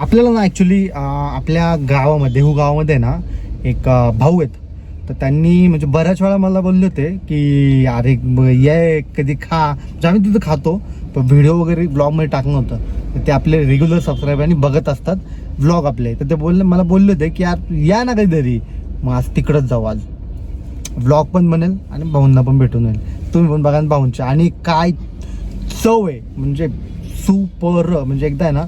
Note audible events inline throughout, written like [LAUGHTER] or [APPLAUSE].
आपल्याला ना ॲक्च्युली आपल्या गावामध्ये देहू गावामध्ये ना एक भाऊ आहेत. तर त्यांनी म्हणजे बऱ्याच वेळा मला बोलले होते की अरे ये कधी खा. म्हणजे आम्ही तिथं खातो पण व्हिडिओ वगैरे ब्लॉगमध्ये टाकणं होतं तर ते आपले रेग्युलर सबस्क्राईबर आणि बघत असतात व्लॉग आपले. तर ते बोलले मला बोलले होते की यार या ना कधीतरी. मग आज तिकडंच जाऊ आज. व्लॉग पण बनेल आणि भाऊंना पण भेटून येईल तुम्ही पण बघा ना भाऊंच्या. आणि काय चव आहे. म्हणजे सुपर म्हणजे एकदा आहे ना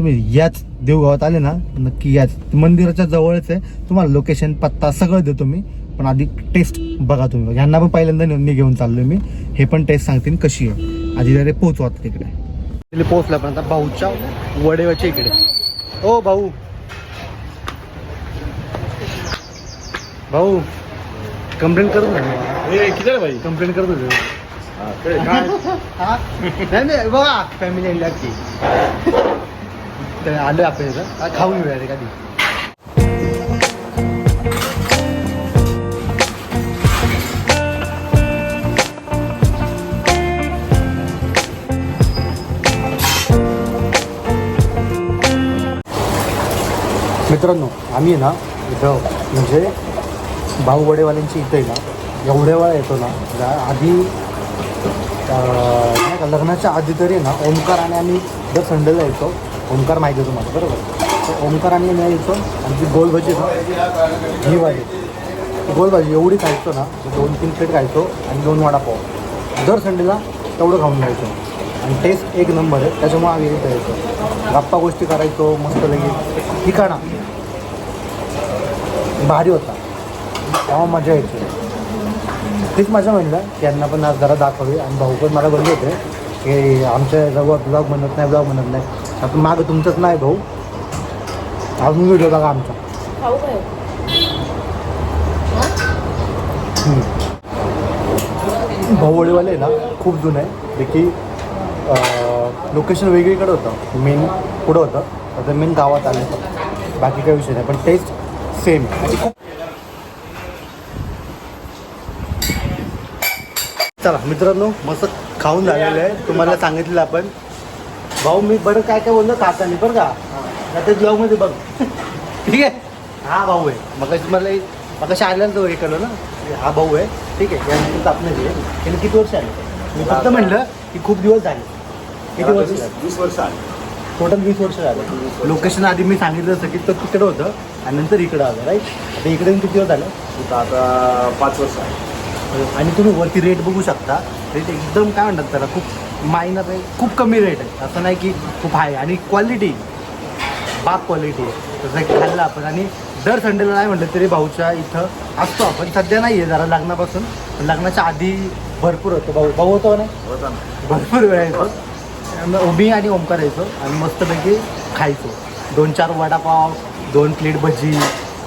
तुम्ही याच देवगावात आले ना नक्की याच. मंदिराच्या जवळच आहे. तुम्हाला लोकेशन पत्ता सगळं देतो मी. पण आधी टेस्ट बघा तुम्ही. ह्यांना पण पहिल्यांदा ने- मी घेऊन चाललोय मी. हे पण टेस्ट सांगतील कशी आहे. आधी जरा पोहोचू आता तिकडे. तिथे पोहोचला पण आता भाऊच्या वडेवाच्या इकडे. ओ भाऊ. भाऊ कंप्लेंट करतो ना. किती भाई? कंप्लेंट करतो [LAUGHS] हा? नाही नाही बघा. फॅमिली तर आलं आपण इथं. खाऊन घेऊया रे कधी. मित्रांनो आम्ही आहे ना इथं म्हणजे भाऊवडेवाल्यांची इथं आहे ना एवढ्या वेळा येतो ना आधी का लग्नाच्या आधी तरी ना ओमकार आणि आम्ही दर संडेला येतो. ओमकार माहिती आहे तुम्हाला बरोबर? तर ओमकार आणि मी यायचो आणि ती गोलभजी ना ही भाजी गोलभाजी गोल भाजी एवढी खायचो ना दोन तीन प्लेट खायचो आणि दोन वडापाव. दर संडेला तेवढं खाऊन जायचो. आणि टेस्ट एक नंबर आहे त्याच्यामुळे आम्ही इथे यायचो गप्पा गोष्टी करायचो मस्त लगे ठिकाणा भारी होता. तेव्हा मजा यायची. तीच मजा म्हणलं की यांना पण आज जरा दाखवली आणि भाऊ पण मला बोलले होते की आमच्या जवळ ब्लॉग म्हणत नाही ब्लॉग म्हणत नाही. आता मागं तुमचंच नाही भाऊ. अजून व्हिडिओ बघा आमचा. खाऊ काय भाऊ वडीवाले ना खूप जुनं. आहे जे की लोकेशन वेगळीकडे होतं. मेन पुढं होतं. आता मेन गावात आलं. बाकी काही विषय नाही. पण टेस्ट सेम चला मित्रांनो मस्त खाऊन झालेलं आहे. तुम्हाला सांगितलं आपण. भाऊ मी बरं काय काय बोललो खाताना बरं का? आता ब्लॉगमध्ये बघ. ठीक आहे? हा भाऊ आहे. मग मला मग आल्याला तो हे कळलं ना? हा भाऊ आहे. ठीक आहे यानंतर जे आहे त्याला किती वर्ष आले? मी फक्त म्हणलं की खूप दिवस झाले. किती वर्ष? झाले. वीस वर्ष आले. टोटल वीस वर्ष झालं. लोकेशन आधी मी सांगितलं असतं की तो तिकडं होतं आणि नंतर इकडं आलं राईट आता इकडे किती दिवस झालं? आता पाच वर्ष आहे आणि तुम्ही वरती रेट बघू शकता. रेट एकदम काय म्हणतात त्याला खूप मायनर आहे खूप कमी रेट आहे. असं नाही की खूप हाय आणि क्वालिटी बाग क्वालिटी आहे. तसं खाल्लं आपण आणि दर संडेला नाही म्हटलं तरी भाऊच्या इथं असतो आपण. सध्या नाही आहे जरा लग्नापासून. पण लग्नाच्या आधी भरपूर होतो. भाऊ भाऊ होतो नाही? होता ना. भरपूर वेळ यायचो उभी आणि ओंकार यायचो आणि मस्तपैकी खायचो. दोन चार वडापाव दोन प्लेट भजी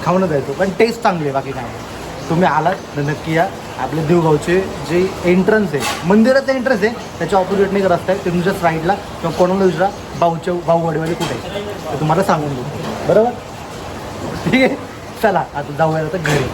खाऊनच जायचो. पण टेस्ट चांगली आहे बाकी काय नाही. तुम्ही आलात तर नक्की या. आपले देवगावचे जे एंट्रन्स आहे मंदिराचं एंट्रन्स आहे त्याच्या ऑपोजिटने एक रस्ता आहे तुमच्या साईडला किंवा कोणाला दुसरा भाऊच्या भाऊ वडीवाले कुठे आहे? ते तुम्हाला सांगून देऊ. बरोबर? ठीक आहे? चला आता जाऊया आता घरी.